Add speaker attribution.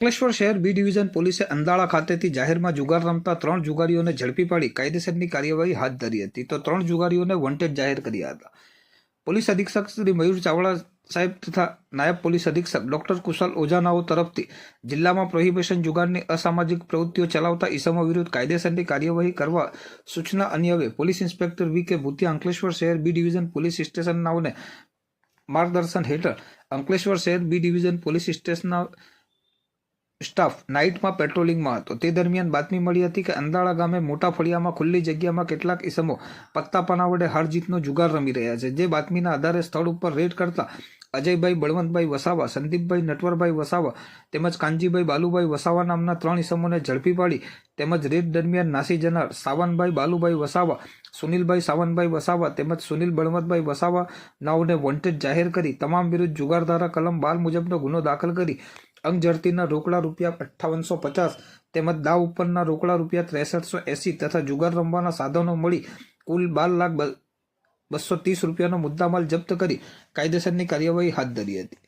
Speaker 1: અંકલેશ્વર શહેર B division પોલીસે અંદાળા ખાતેથી જાહેરમાં જુગાર રમતા ત્રણ જુગારીઓને ઝડપી પાડી કાયદેસરની કાર્યવાહી હાથ ધરી હતી. તો ત્રણ જુગારીઓને વોન્ટેડ જાહેર કર્યા હતા. પોલીસ અધિક્ષક શ્રી મયુર ચાવડા સાહેબ તથા નાયબ પોલીસ અધિક્ષક ડોક્ટર કુશલ ઓઝાનાઓ તરફથી જિલ્લામાં પ્રોહિબિશન જુગારની અસામાજિક પ્રવૃત્તિઓ ચલાવતા ઇસમો વિરુદ્ધ કાયદેસરની કાર્યવાહી કરવા સૂચના અન્યવે પોલીસ ઇન્સ્પેક્ટર વી કે ભૂતિયા અંકલેશ્વર શહેર બી ડિવિઝન પોલીસ સ્ટેશનનાઓને માર્ગદર્શન હેઠળ અંકલેશ્વર શહેર બી ડિવિઝન પોલીસ સ્ટેશનના સ્ટાફ નાઇટમાં પેટ્રોલિંગમાં હતો. તે દરમિયાન બાતમી મળી હતી કે અંદાળા ગામે મોટા ફળિયામાં ખુલ્લી જગ્યામાં કેટલાક ઇસમો પત્તાપાના વડે હાર જીતનો જુગાર રમી રહ્યા છે. જે બાતમીના આધારે સ્થળ ઉપર રેડ કરતા અજયભાઈ, બળવંતભાઈ વસાવા, સંદીપભાઈ, નટવરભાઈ વસાવા તેમજ કાનજીભાઈ, બાલુભાઈ વસાવા નામના ત્રણ ઇસમોને ઝડપી પાડી તેમજ રેડ દરમિયાન નાસી જનાર સાવનભાઈ, બાલુભાઈ વસાવા, સુનિલભાઈ સાવનભાઈ વસાવા તેમજ સુનિલ, બળવંતભાઈ વસાવા નાઓને વોન્ટેડ જાહેર કરી. તમામ વિરુદ્ધ જુગારધારા કલમ બાર મુજબનો ગુનો દાખલ કરી અંગ ઝડતીના રોકડા રૂપિયા અઠ્ઠાવનસો પચાસ તેમજ દાવ ઉપરના રોકડા રૂપિયા ત્રેસઠસો એંસી તથા જુગાર રમવાના સાધનો મળી કુલ બાર લાખ બસો ત્રીસ રૂપિયાનો મુદ્દામાલ જપ્ત કરી કાયદેસરની કાર્યવાહી હાથ ધરી હતી.